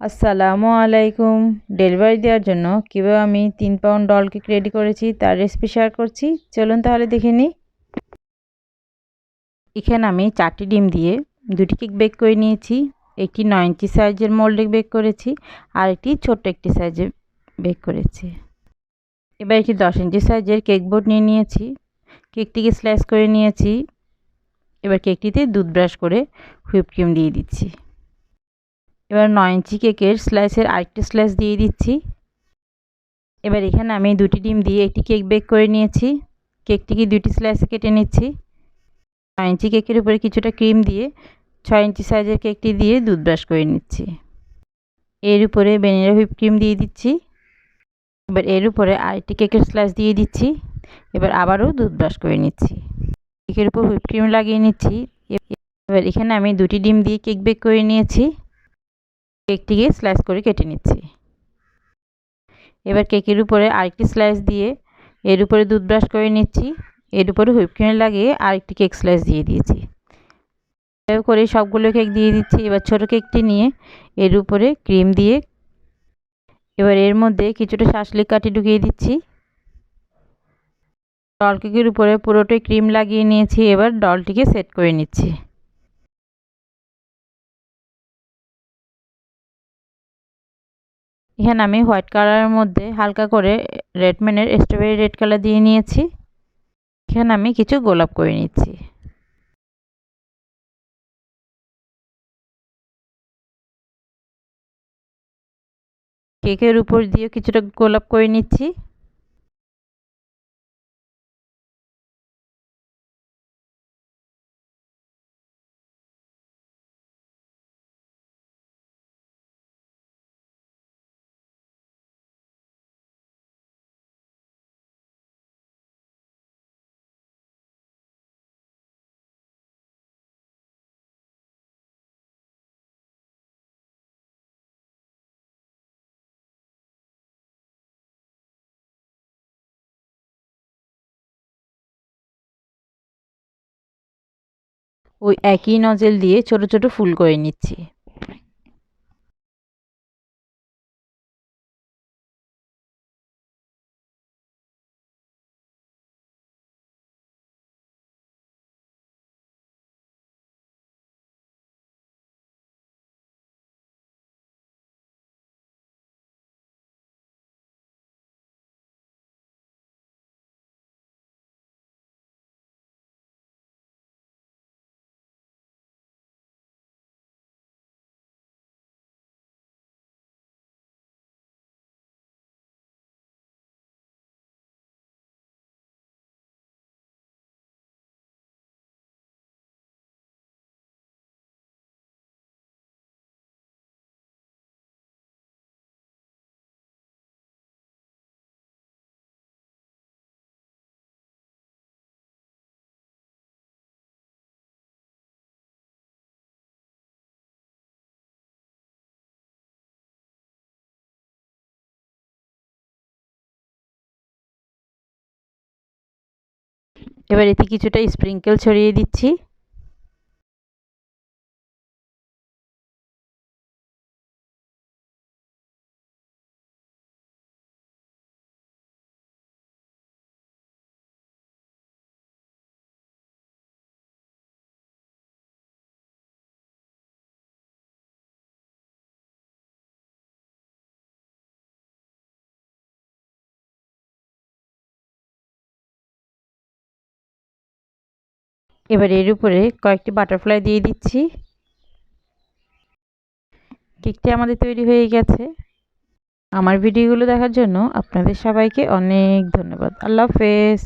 আসসালামু আলাইকুম। ডেলিভারি দেওয়ার জন্য কীভাবে আমি তিন পাউন্ড ডল কেক রেডি করেছি তার রেসিপি শেয়ার করছি। চলুন তাহলে দেখে নিই। এখানে আমি চারটি ডিম দিয়ে দুটি কেক বেক করে নিয়েছি, একটি নয় ইঞ্চি সাইজের মোল্ডে বেক করেছি আর একটি ছোট্ট একটি সাইজে বেক করেছি। এবার একটি দশ ইঞ্চি সাইজের কেক বোর্ড নিয়ে নিয়েছি, কেকটিকে স্ল্যাশ করে নিয়েছি। এবার কেকটিতে দুধ ব্রাশ করে হুইপ ক্রিম দিয়ে দিচ্ছি। এবার নয় ইঞ্চি কেকের স্লাইসের আরেকটি স্লাইস দিয়ে দিচ্ছি। এবার এখানে আমি দুটি ডিম দিয়ে একটি কেক বেক করে নিয়েছি। কেকটিকে দুটি স্লাইসে কেটে নিচ্ছি। নয় ইঞ্চি কেকের উপরে কিছুটা ক্রিম দিয়ে ছয় ইঞ্চি সাইজের কেকটি দিয়ে দুধ ব্রাশ করে নিচ্ছি। এর উপরে ভ্যানিলা হুইপ ক্রিম দিয়ে দিচ্ছি। এবার এর উপরে আরেকটি কেকের স্লাইস দিয়ে দিচ্ছি। এবার আবারও দুধ ব্রাশ করে নিচ্ছি। কেকের উপর হুইপ ক্রিম লাগিয়ে নিচ্ছি। এবার এখানে আমি দুটি ডিম দিয়ে কেক বেক করে নিয়েছি। কেকটিকে স্লাইস করে কেটে নিচ্ছি। এবার কেকের উপরে আরেকটি স্লাইস দিয়ে এর উপরে দুধ ব্রাশ করে নিচ্ছি। এর উপরে হুইপ ক্রিম লাগিয়ে আরেকটি কেক স্লাইস দিয়ে দিয়েছি। এভাবে করে সবগুলো কেক দিয়ে দিচ্ছি। এবার ছোট কেকটি নিয়ে এর উপরে ক্রিম দিয়ে এবার এর মধ্যে কিছুটা শাসলিক কাঠি ঢুকিয়ে দিচ্ছি। ডল কেকের উপরে পুরোটাই ক্রিম লাগিয়ে নিয়েছি। এবার ডলটিকে সেট করে নিচ্ছি। এখানে আমি হোয়াইট কালারের মধ্যে হালকা করে রেডম্যানের স্ট্রবেরি রেড কালার দিয়ে নিয়েছি। এখানে আমি কিছু গোলাপ করে নিচ্ছি। কেকের উপর দিয়ে কিছুটা গোলাপ করে নিচ্ছি। ওই একই নজেল দিয়ে ছোট ছোট ফুল করে নিচ্ছি। এবার এতে কিছুটা স্প্রিঙ্কেল ছড়িয়ে দিচ্ছি। এবার এর উপরে কয়েকটি বাটারফ্লাই দিয়ে দিচ্ছি। কেকটি আমাদের তৈরি হয়ে গেছে। আমার ভিডিওগুলো দেখার জন্য আপনাদের সবাইকে অনেক ধন্যবাদ। আল্লাহ হাফেজ।